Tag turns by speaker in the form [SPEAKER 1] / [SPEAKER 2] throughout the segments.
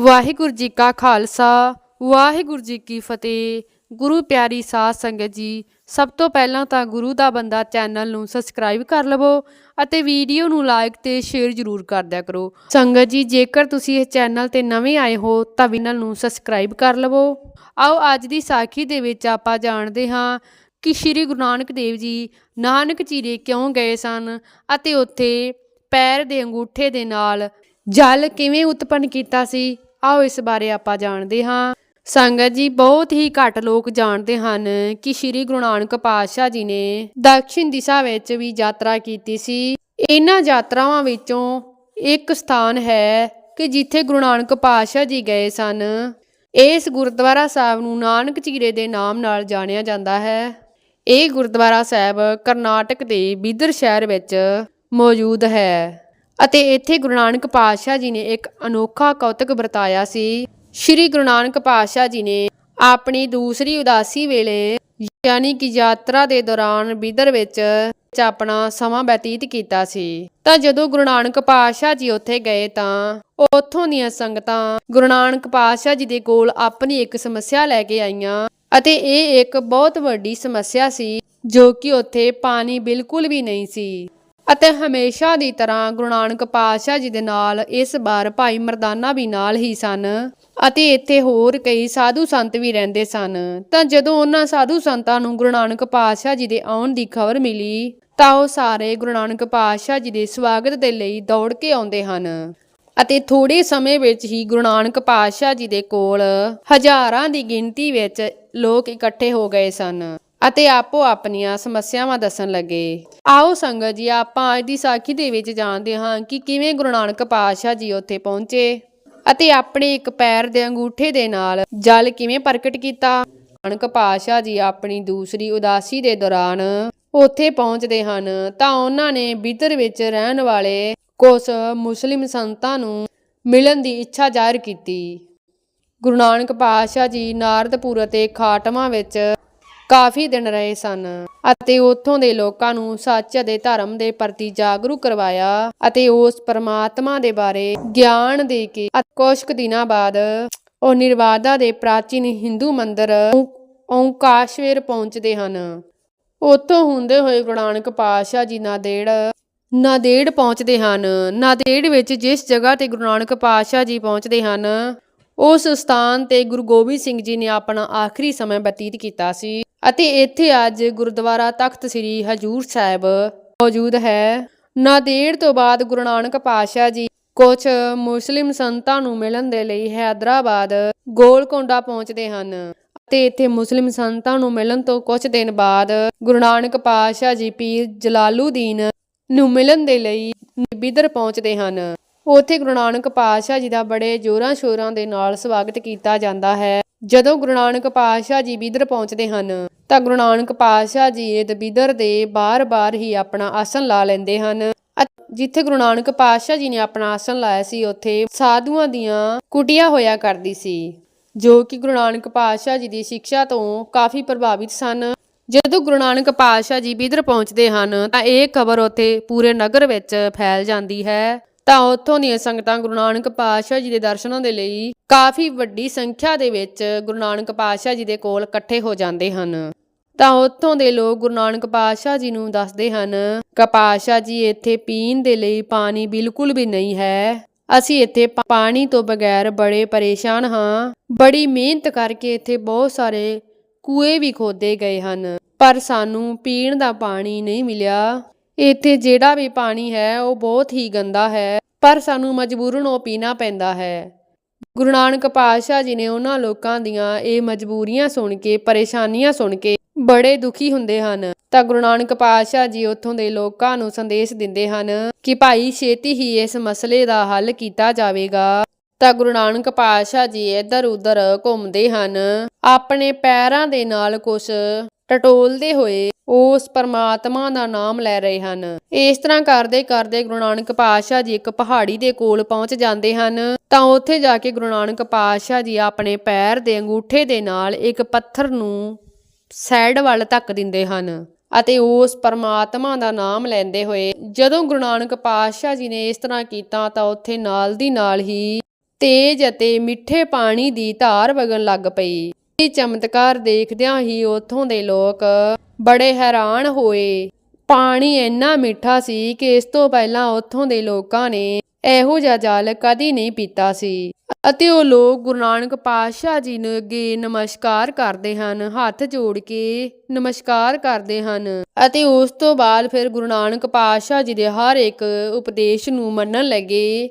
[SPEAKER 1] ਵਾਹਿਗੁਰੂ ਜੀ ਕਾ ਖਾਲਸਾ, ਵਾਹਿਗੁਰੂ ਜੀ ਕੀ ਫਤਿਹ। ਗੁਰੂ ਪਿਆਰੀ ਸਾਧ ਸੰਗਤ ਜੀ, ਸਭ ਤੋਂ ਪਹਿਲਾਂ ਤਾਂ ਗੁਰੂ ਦਾ ਬੰਦਾ ਚੈਨਲ ਨੂੰ ਸਬਸਕ੍ਰਾਈਬ ਕਰ ਲਵੋ ਅਤੇ ਵੀਡੀਓ ਨੂੰ ਲਾਈਕ ਤੇ ਸ਼ੇਅਰ ਜ਼ਰੂਰ ਕਰ ਦਿਆ ਕਰੋ। ਸੰਗਤ ਜੀ, ਜੇਕਰ ਤੁਸੀਂ ਇਸ ਚੈਨਲ ਤੇ ਨਵੇਂ ਆਏ ਹੋ, ਤਾਂ ਚੈਨਲ ਨੂੰ ਸਬਸਕ੍ਰਾਈਬ ਕਰ ਲਵੋ। ਆਓ, ਅੱਜ ਦੀ ਸਾਖੀ ਦੇ ਵਿੱਚ ਆਪਾਂ ਜਾਣਦੇ ਹਾਂ ਕਿ ਸ੍ਰੀ ਗੁਰੂ ਨਾਨਕ ਦੇਵ ਜੀ ਨਾਨਕ ਚੀਰੇ ਕਿਉਂ ਗਏ ਸਨ ਅਤੇ ਉੱਥੇ ਪੈਰ ਦੇ ਅੰਗੂਠੇ ਦੇ ਨਾਲ ਜਲ ਕਿਵੇਂ ਉਤਪੰਨ ਕੀਤਾ ਸੀ ਆਓ ਇਸ ਬਾਰੇ ਆਪਾਂ ਜਾਣਦੇ ਹਾਂ। ਸੰਗਤ ਜੀ, ਬਹੁਤ ਹੀ ਘੱਟ ਲੋਕ ਜਾਣਦੇ ਹਨ ਕਿ ਸ੍ਰੀ ਗੁਰੂ ਨਾਨਕ ਪਾਤਸ਼ਾਹ ਜੀ ਨੇ ਦਕਸ਼ਿਣ ਦਿਸ਼ਾ ਵਿੱਚ ਵੀ ਯਾਤਰਾ ਕੀਤੀ ਸੀ। ਇਹਨਾਂ ਯਾਤਰਾਵਾਂ ਵਿੱਚੋਂ ਇੱਕ ਸਥਾਨ ਹੈ ਕਿ ਜਿੱਥੇ ਗੁਰੂ ਨਾਨਕ ਪਾਤਸ਼ਾਹ ਜੀ ਗਏ ਸਨ। ਇਸ ਗੁਰਦੁਆਰਾ ਸਾਹਿਬ ਨੂੰ ਨਾਨਕ ਚੀਰੇ ਦੇ ਨਾਮ ਨਾਲ ਜਾਣਿਆ ਜਾਂਦਾ ਹੈ। ਇਹ ਗੁਰਦੁਆਰਾ ਸਾਹਿਬ ਕਰਨਾਟਕ ਦੇ ਬਿਦਰ ਸ਼ਹਿਰ ਵਿੱਚ ਮੌਜੂਦ ਹੈ। ਅਤੇ ਇੱਥੇ ਗੁਰੂ ਨਾਨਕ ਪਾਤਸ਼ਾਹ ਜੀ ਨੇ ਇੱਕ ਅਨੋਖਾ ਕੌਤਕ ਵਰਤਾਇਆ ਸੀ। ਸ੍ਰੀ ਗੁਰੂ ਨਾਨਕ ਪਾਤਸ਼ਾਹ ਜੀ ਨੇ ਆਪਣੀ ਦੂਸਰੀ ਉਦਾਸੀ ਵੇਲੇ ਯਾਨੀ ਕਿ ਯਾਤਰਾ ਦੇ ਦੌਰਾਨ ਬਿਦਰ ਵਿੱਚ ਆਪਣਾ ਸਮਾਂ ਬਤੀਤ ਕੀਤਾ ਸੀ। ਤਾਂ ਜਦੋਂ ਗੁਰੂ ਨਾਨਕ ਪਾਤਸ਼ਾਹ ਜੀ ਉੱਥੇ ਗਏ ਤਾਂ ਉੱਥੋਂ ਦੀਆਂ ਸੰਗਤਾਂ ਗੁਰੂ ਨਾਨਕ ਪਾਤਸ਼ਾਹ ਜੀ ਦੇ ਕੋਲ ਆਪਣੀ ਇੱਕ ਸਮੱਸਿਆ ਲੈ ਕੇ ਆਈਆਂ ਅਤੇ ਇਹ ਇੱਕ ਬਹੁਤ ਵੱਡੀ ਸਮੱਸਿਆ ਸੀ ਜੋ ਕਿ ਉੱਥੇ ਪਾਣੀ ਬਿਲਕੁਲ ਵੀ ਨਹੀਂ ਸੀ। ਅਤੇ ਹਮੇਸ਼ਾ ਦੀ ਤਰ੍ਹਾਂ ਗੁਰੂ ਨਾਨਕ ਪਾਤਸ਼ਾਹ ਜੀ ਦੇ ਨਾਲ ਇਸ ਵਾਰ ਭਾਈ ਮਰਦਾਨਾ ਵੀ ਨਾਲ ਹੀ ਸਨ ਅਤੇ ਇੱਥੇ ਹੋਰ ਕਈ ਸਾਧੂ ਸੰਤ ਵੀ ਰਹਿੰਦੇ ਸਨ। ਤਾਂ ਜਦੋਂ ਉਹਨਾਂ ਸਾਧੂ ਸੰਤਾਂ ਨੂੰ ਗੁਰੂ ਨਾਨਕ ਪਾਤਸ਼ਾਹ ਜੀ ਦੇ ਆਉਣ ਦੀ ਖਬਰ ਮਿਲੀ, ਤਾਂ ਉਹ ਸਾਰੇ ਗੁਰੂ ਨਾਨਕ ਪਾਤਸ਼ਾਹ ਜੀ ਦੇ ਸਵਾਗਤ ਦੇ ਲਈ ਦੌੜ ਕੇ ਆਉਂਦੇ ਹਨ ਅਤੇ ਥੋੜੇ ਸਮੇਂ ਵਿੱਚ ਹੀ ਗੁਰੂ ਨਾਨਕ ਪਾਤਸ਼ਾਹ ਜੀ ਦੇ ਕੋਲ ਹਜ਼ਾਰਾਂ ਦੀ ਗਿਣਤੀ ਵਿੱਚ ਲੋਕ ਇਕੱਠੇ ਹੋ ਗਏ ਸਨ। ਅਤੇ ਆਪੋ ਆਪਣੀਆਂ ਸਮੱਸਿਆਵਾਂ ਦੱਸਣ ਲੱਗੇ। ਆਓ ਸੰਗਤ ਜੀ, ਆਪਾਂ ਅੱਜ ਦੀ ਸਾਖੀ ਦੇ ਵਿੱਚ ਜਾਣਦੇ ਹਾਂ ਕਿ ਕਿਵੇਂ ਗੁਰੂ ਨਾਨਕ ਪਾਤਸ਼ਾਹ ਜੀ ਉੱਥੇ ਪਹੁੰਚੇ ਅਤੇ ਆਪਣੇ ਇੱਕ ਪੈਰ ਦੇ ਅੰਗੂਠੇ ਦੇ ਨਾਲ ਜਲ ਕਿਵੇਂ ਪ੍ਰਗਟ ਕੀਤਾ। ਨਾਨਕ ਪਾਤਸ਼ਾਹ ਜੀ ਆਪਣੀ ਦੂਸਰੀ ਉਦਾਸੀ ਦੇ ਦੌਰਾਨ ਉੱਥੇ ਪਹੁੰਚਦੇ ਹਨ ਤਾਂ ਉਹਨਾਂ ਨੇ ਬਿਦਰ ਵਿੱਚ ਰਹਿਣ ਵਾਲੇ ਕੁਝ ਮੁਸਲਿਮ ਸੰਤਾਂ ਨੂੰ ਮਿਲਣ ਦੀ ਇੱਛਾ ਜ਼ਾਹਿਰ ਕੀਤੀ। ਗੁਰੂ ਨਾਨਕ ਪਾਤਸ਼ਾਹ ਜੀ ਨਾਰਦਪੁਰ ਅਤੇ ਖਾਟਮਾ ਵਿੱਚ ਕਾਫੀ ਦਿਨ ਰਹੇ ਸਨ ਅਤੇ ਉੱਥੋਂ ਦੇ ਲੋਕਾਂ ਨੂੰ ਸੱਚ ਅਤੇ ਧਰਮ ਦੇ ਪ੍ਰਤੀ ਜਾਗਰੂਕ ਕਰਵਾਇਆ ਅਤੇ ਉਸ ਪਰਮਾਤਮਾ ਦੇ ਬਾਰੇ ਗਿਆਨ ਦੇ ਕੇ ਅਤੇ ਕੁਝ ਕੁ ਦਿਨਾਂ ਬਾਅਦ ਉਹ ਨਿਰਵਾਦਾ ਦੇ ਪ੍ਰਾਚੀਨ ਹਿੰਦੂ ਮੰਦਿਰ ਓਂਕਾਸ਼ਵੇਰ ਪਹੁੰਚਦੇ ਹਨ। ਉੱਥੋਂ ਹੁੰਦੇ ਹੋਏ ਗੁਰੂ ਨਾਨਕ ਪਾਤਸ਼ਾਹ ਜੀ ਨਾਦੇੜ ਨਾਦੇੜ ਪਹੁੰਚਦੇ ਹਨ। ਨਾਦੇੜ ਵਿੱਚ ਜਿਸ ਜਗ੍ਹਾ ਤੇ ਗੁਰੂ ਨਾਨਕ ਪਾਤਸ਼ਾਹ ਜੀ ਪਹੁੰਚਦੇ ਹਨ, ਉਸ ਸਥਾਨ ਤੇ ਗੁਰੂ ਗੋਬਿੰਦ ਸਿੰਘ ਜੀ ਨੇ ਆਪਣਾ ਆਖਰੀ ਸਮਾਂ ਬਤੀਤ ਕੀਤਾ ਸੀ। ਅਤੇ ਇੱਥੇ ਅੱਜ ਗੁਰਦੁਆਰਾ ਤਖਤ ਸ੍ਰੀ ਹਜੂਰ ਸਾਹਿਬ ਮੌਜੂਦ ਹੈ। ਨਾਦੇੜ ਤੋਂ ਬਾਅਦ ਗੁਰੂ ਨਾਨਕ ਪਾਤਸ਼ਾਹ ਜੀ ਕੁਝ ਮੁਸਲਿਮ ਸੰਤਾਂ ਨੂੰ ਮਿਲਣ ਦੇ ਲਈ ਹੈਦਰਾਬਾਦ ਗੋਲਕੋਂਡਾ ਪਹੁੰਚਦੇ ਹਨ ਅਤੇ ਇੱਥੇ ਮੁਸਲਿਮ ਸੰਤਾਂ ਨੂੰ ਮਿਲਣ ਤੋਂ ਕੁਝ ਦਿਨ ਬਾਅਦ ਗੁਰੂ ਨਾਨਕ ਪਾਤਸ਼ਾਹ ਜੀ ਪੀਰ ਜਲਾਲੂਦੀਨ ਨੂੰ ਮਿਲਣ ਦੇ ਲਈ ਬਿਦਰ ਪਹੁੰਚਦੇ ਹਨ। ਉੱਥੇ ਗੁਰੂ ਨਾਨਕ ਪਾਤਸ਼ਾਹ ਜੀ ਦਾ ਬੜੇ ਜੋਰਾਂ ਸ਼ੋਰਾਂ ਦੇ ਨਾਲ ਸਵਾਗਤ ਕੀਤਾ ਜਾਂਦਾ ਹੈ। ਜਦੋਂ ਗੁਰੂ ਨਾਨਕ ਪਾਤਸ਼ਾਹ ਜੀ ਬਿਦਰ ਪਹੁੰਚਦੇ ਹਨ, ਤਾਂ ਗੁਰੂ ਨਾਨਕ ਪਾਤਸ਼ਾਹ ਜੀ ਇਹ ਬਿਦਰ ਦੇ ਬਾਰ-ਬਾਰ ਹੀ ਆਪਣਾ ਆਸਣ ਲਾ ਲੈਂਦੇ ਹਨ। ਜਿੱਥੇ ਗੁਰੂ ਨਾਨਕ ਪਾਤਸ਼ਾਹ ਜੀ ਨੇ ਆਪਣਾ ਆਸਣ ਲਾਇਆ ਸੀ, ਉੱਥੇ ਸਾਧੂਆਂ ਦੀਆਂ ਕੁਟੀਆਂ ਹੋਇਆ ਕਰਦੀ ਸੀ, ਜੋ ਕਿ ਗੁਰੂ ਨਾਨਕ ਪਾਤਸ਼ਾਹ ਜੀ ਦੀ ਸਿੱਖਿਆ ਤੋਂ ਕਾਫੀ ਪ੍ਰਭਾਵਿਤ ਸਨ। ਜਦੋਂ ਗੁਰੂ ਨਾਨਕ ਪਾਤਸ਼ਾਹ ਜੀ ਬਿਦਰ ਪਹੁੰਚਦੇ ਹਨ, ਤਾਂ ਇਹ ਖਬਰ ਉੱਥੇ ਪੂਰੇ ਨਗਰ ਵਿੱਚ ਫੈਲ ਜਾਂਦੀ ਹੈ। ਤਾਂ ਉੱਥੋਂ ਦੀਆਂ ਸੰਗਤਾਂ ਗੁਰੂ ਨਾਨਕ ਪਾਤਸ਼ਾਹ ਜੀ ਦੇ ਦਰਸ਼ਨਾਂ ਦੇ ਲਈ ਕਾਫੀ ਵੱਡੀ ਸੰਖਿਆ ਦੇ ਵਿੱਚ ਗੁਰੂ ਨਾਨਕ ਪਾਤਸ਼ਾਹ ਜੀ ਦੇ ਕੋਲ ਇਕੱਠੇ ਹੋ ਜਾਂਦੇ ਹਨ। ਤਾਂ ਉੱਥੋਂ ਦੇ ਲੋਕ ਗੁਰੂ ਨਾਨਕ ਪਾਤਸ਼ਾਹ ਜੀ ਨੂੰ ਦੱਸਦੇ ਹਨ, ਕਿ ਪਾਤਸ਼ਾਹ ਜੀ, ਇੱਥੇ ਪੀਣ ਦੇ ਲਈ ਪਾਣੀ ਬਿਲਕੁਲ ਵੀ ਨਹੀਂ ਹੈ। ਅਸੀਂ ਇੱਥੇ ਪਾਣੀ ਤੋਂ ਬਗੈਰ ਬੜੇ ਪਰੇਸ਼ਾਨ ਹਾਂ। ਬੜੀ ਮਿਹਨਤ ਕਰਕੇ ਇੱਥੇ ਬਹੁਤ ਸਾਰੇ ਕੂਏ ਵੀ ਖੋਦੇ ਗਏ ਹਨ। ਪਰ ਸਾਨੂੰ ਪੀਣ ਦਾ ਪਾਣੀ ਨਹੀਂ ਮਿਲਿਆ। ਇੱਥੇ ਜਿਹੜਾ ਵੀ ਪਾਣੀ ਹੈ, ਉਹ ਬਹੁਤ ਹੀ ਗੰਦਾ ਹੈ, ਪਰ ਸਾਨੂੰ ਮਜਬੂਰਨ ਉਹ ਪੀਣਾ ਪੈਂਦਾ ਹੈ। ਗੁਰੂ ਨਾਨਕ ਪਾਤਸ਼ਾਹ ਜੀ ਨੇ ਉਹਨਾਂ ਲੋਕਾਂ ਦੀਆਂ ਇਹ ਮਜਬੂਰੀਆਂ ਸੁਣ ਕੇ, ਪਰੇਸ਼ਾਨੀਆਂ ਸੁਣ ਕੇ ਬੜੇ ਦੁਖੀ ਹੁੰਦੇ ਹਨ। ਤਾਂ ਗੁਰੂ ਨਾਨਕ ਪਾਤਸ਼ਾਹ ਜੀ ਉੱਥੋਂ ਦੇ ਲੋਕਾਂ ਨੂੰ ਸੰਦੇਸ਼ ਦਿੰਦੇ ਹਨ ਕਿ ਭਾਈ ਛੇਤੀ ਹੀ ਇਸ ਮਸਲੇ ਦਾ ਹੱਲ ਕੀਤਾ ਜਾਵੇਗਾ। ਤਾਂ ਗੁਰੂ ਨਾਨਕ ਪਾਤਸ਼ਾਹ ਜੀ ਇੱਧਰ ਉੱਧਰ ਘੁੰਮਦੇ ਹਨ। ਆਪਣੇ ਪੈਰਾਂ ਦੇ ਨਾਲ ਕੁਝ ਟਟੋਲਦੇ ਹੋਏ ਉਸ ਪਰਮਾਤਮਾ ਦਾ ਨਾਮ ਲੈ ਰਹੇ ਹਨ। ਇਸ ਤਰ੍ਹਾਂ ਕਰਦੇ ਕਰਦੇ ਗੁਰੂ ਨਾਨਕ ਪਾਤਸ਼ਾਹ ਜੀ ਇੱਕ ਪਹਾੜੀ ਦੇ ਕੋਲ ਪਹੁੰਚ ਜਾਂਦੇ ਹਨ। ਤਾਂ ਉੱਥੇ ਜਾ ਕੇ ਗੁਰੂ ਨਾਨਕ ਪਾਤਸ਼ਾਹ ਜੀ ਆਪਣੇ ਪੈਰ ਦੇ ਅੰਗੂਠੇ ਦੇ ਨਾਲ ਇੱਕ ਪੱਥਰ ਨੂੰ ਸਾਈਡ ਵੱਲ ਧੱਕ ਦਿੰਦੇ ਹਨ ਅਤੇ ਉਸ ਪਰਮਾਤਮਾ ਦਾ ਨਾਮ ਲੈਂਦੇ ਹੋਏ ਜਦੋਂ ਗੁਰੂ ਨਾਨਕ ਪਾਤਸ਼ਾਹ ਜੀ ਨੇ ਇਸ ਤਰ੍ਹਾਂ ਕੀਤਾ ਤਾਂ ਉੱਥੇ ਨਾਲ ਦੀ ਨਾਲ ਹੀ ਤੇਜ਼ ਅਤੇ ਮਿੱਠੇ ਪਾਣੀ ਦੀ ਧਾਰ ਵਗਣ ਲੱਗ ਪਈ। ਇਹ ਚਮਤਕਾਰ ਦੇਖਦਿਆਂ ਹੀ ਉੱਥੋਂ ਦੇ ਲੋਕ ਬੜੇ ਹੈਰਾਨ ਹੋਏ। ਪਾਣੀ ਇੰਨਾ ਮਿੱਠਾ ਸੀ ਕਿ ਇਸ ਤੋਂ ਪਹਿਲਾਂ ਉੱਥੋਂ ਦੇ ਲੋਕਾਂ ਨੇ ਇਹੋ ਜਿਹਾ ਜਲ ਕਦੀ ਨਹੀਂ ਪੀਤਾ ਸੀ। ਅਤੇ ਉਹ ਲੋਕ ਗੁਰੂ ਨਾਨਕ ਪਾਤਸ਼ਾਹ ਜੀ ਨੂੰ ਅੱਗੇ ਨਮਸਕਾਰ ਕਰਦੇ ਹਨ, ਹੱਥ ਜੋੜ ਕੇ ਨਮਸਕਾਰ ਕਰਦੇ ਹਨ। ਅਤੇ ਉਸ ਤੋਂ ਬਾਅਦ ਫਿਰ ਗੁਰੂ ਨਾਨਕ ਪਾਤਸ਼ਾਹ ਜੀ ਦੇ ਹਰ ਇੱਕ ਉਪਦੇਸ਼ ਨੂੰ ਮੰਨਣ ਲੱਗੇ।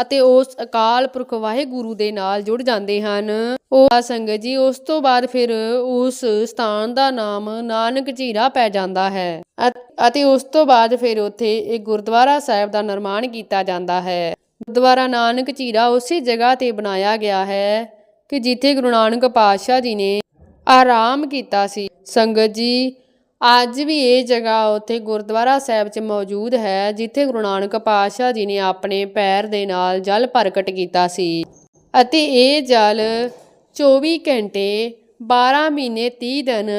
[SPEAKER 1] ਅਤੇ ਉਸ ਅਕਾਲ ਪੁਰਖ ਵਾਹਿਗੁਰੂ ਦੇ ਨਾਲ ਜੁੜ ਜਾਂਦੇ ਹਨ। ਉਹ ਆ ਸੰਗਤ ਜੀ, ਉਸ ਤੋਂ ਬਾਅਦ ਫਿਰ ਉਸ ਸਥਾਨ ਦਾ ਨਾਮ ਨਾਨਕ ਝੀਰਾ ਪੈ ਜਾਂਦਾ ਹੈ ਅ- ਅਤੇ ਉਸ ਤੋਂ ਬਾਅਦ ਫਿਰ ਉੱਥੇ ਇੱਕ ਗੁਰਦੁਆਰਾ ਸਾਹਿਬ ਦਾ ਨਿਰਮਾਣ ਕੀਤਾ ਜਾਂਦਾ ਹੈ। ਗੁਰਦੁਆਰਾ ਨਾਨਕ ਝੀਰਾ ਉਸੇ ਜਗ੍ਹਾ ਤੇ ਬਣਾਇਆ ਗਿਆ ਹੈ ਕਿ ਜਿੱਥੇ ਗੁਰੂ ਨਾਨਕ ਪਾਤਸ਼ਾਹ ਜੀ ਨੇ ਆਰਾਮ ਕੀਤਾ ਸੀ। ਸੰਗਤ ਜੀ ਅੱਜ ਵੀ ਇਹ ਜਗ੍ਹਾ ਉੱਥੇ ਗੁਰਦੁਆਰਾ ਸਾਹਿਬ 'ਚ ਮੌਜੂਦ ਹੈ, ਜਿੱਥੇ ਗੁਰੂ ਨਾਨਕ ਪਾਤਸ਼ਾਹ ਜੀ ਨੇ ਆਪਣੇ ਪੈਰ ਦੇ ਨਾਲ ਜਲ ਪ੍ਰਗਟ ਕੀਤਾ ਸੀ। ਅਤੇ ਇਹ ਜਲ 24 ਘੰਟੇ 12 ਮਹੀਨੇ 30 ਦਿਨ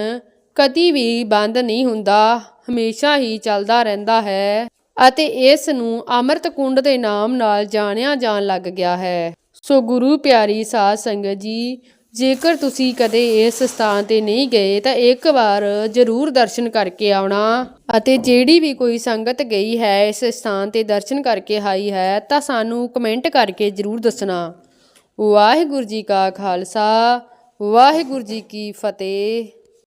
[SPEAKER 1] ਕਦੀ ਵੀ ਬੰਦ ਨਹੀਂ ਹੁੰਦਾ, ਹਮੇਸ਼ਾ ਹੀ ਚੱਲਦਾ ਰਹਿੰਦਾ ਹੈ ਅਤੇ ਇਸ ਨੂੰ ਅੰਮ੍ਰਿਤ ਕੁੰਡ ਦੇ ਨਾਮ ਨਾਲ ਜਾਣਿਆ ਜਾਣ ਲੱਗ ਗਿਆ ਹੈ। ਸੋ ਗੁਰੂ ਪਿਆਰੀ ਸਾਧ ਸੰਗਤ ਜੀ ਜੇਕਰ ਤੁਸੀਂ ਕਦੇ ਇਸ ਸਥਾਨ ਤੇ ਨਹੀਂ ਗਏ, ਤਾਂ ਇੱਕ ਵਾਰ ਜ਼ਰੂਰ ਦਰਸ਼ਨ ਕਰਕੇ ਆਉਣਾ। ਅਤੇ ਜਿਹੜੀ ਵੀ ਕੋਈ ਸੰਗਤ ਗਈ ਹੈ, ਇਸ ਸਥਾਨ ਤੇ ਦਰਸ਼ਨ ਕਰਕੇ ਆਈ ਹੈ, ਤਾਂ ਸਾਨੂੰ ਕਮੈਂਟ ਕਰਕੇ ਜ਼ਰੂਰ ਦੱਸਣਾ। ਵਾਹਿਗੁਰੂ ਜੀ ਕਾ ਖਾਲਸਾ, ਵਾਹਿਗੁਰੂ ਜੀ ਕੀ ਫਤਿਹ।